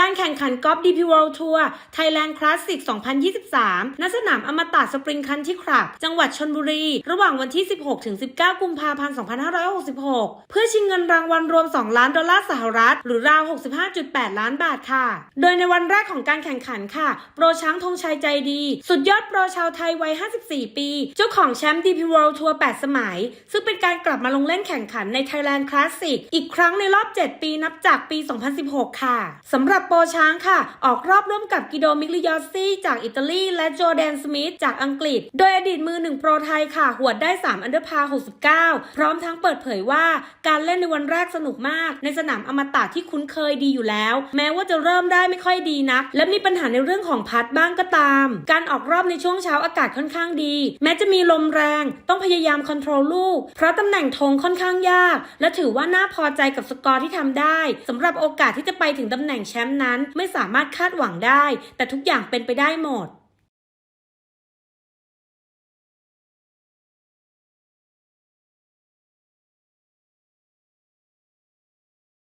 การแข่งขันกอล์ฟ DP World Tour Thailand Classic 2023 ณ สนามอมตะสปริงคันที่คลับ จังหวัดชนบุรี ระหว่างวันที่ 16 ถึง 19 กุมภาพันธ์ 2566 เพื่อชิงเงินรางวัลรวม 2 ล้านดอลลาร์สหรัฐ หรือราว 65.8 ล้านบาทค่ะ โดยในวันแรกของการแข่งขันค่ะ โปรช้างธงชัยใจดี สุดยอดโปรชาวไทยวัย 54 ปี เจ้าของแชมป์ DP World Tour 8สมัย ซึ่งเป็นการกลับมาลงเล่นแข่งขันใน Thailand Classic อีกครั้งในรอบ 7 ปีนับจากปี 2016 ค่ะสำหรับโปรช้างค่ะ ออกรอบร่วมกับกิโดมิกลิยอซี่จากอิตาลี และโจแดนสมิธจากอังกฤษ โดยอดีตมือหนึ่งโปรไทยค่ะ หวดได้ 3 อันเดอร์พา 69 พร้อมทั้งเปิดเผยว่าการเล่นในวันแรกสนุกมาก ในสนามอมตะที่คุ้นเคยดีอยู่แล้ว แม้ว่าจะเริ่มได้ไม่ค่อยดีนัก และมีปัญหาในเรื่องของพัดบ้างก็ตาม การออกรอบในช่วงเช้าอากาศค่อนข้างดี แม้จะมีลมแรง ต้องพยายามคอนโทรลลูก เพราะตำแหน่งธงค่อนข้างยาก และถือว่าน่าพอใจกับสกอร์ที่ทำได้สำหรับโอกาสที่จะไปถึงตำแหน่งแชมป์นั้นไม่สามารถคาดหวังได้ แต่ทุกอย่างเป็นไปได้หมด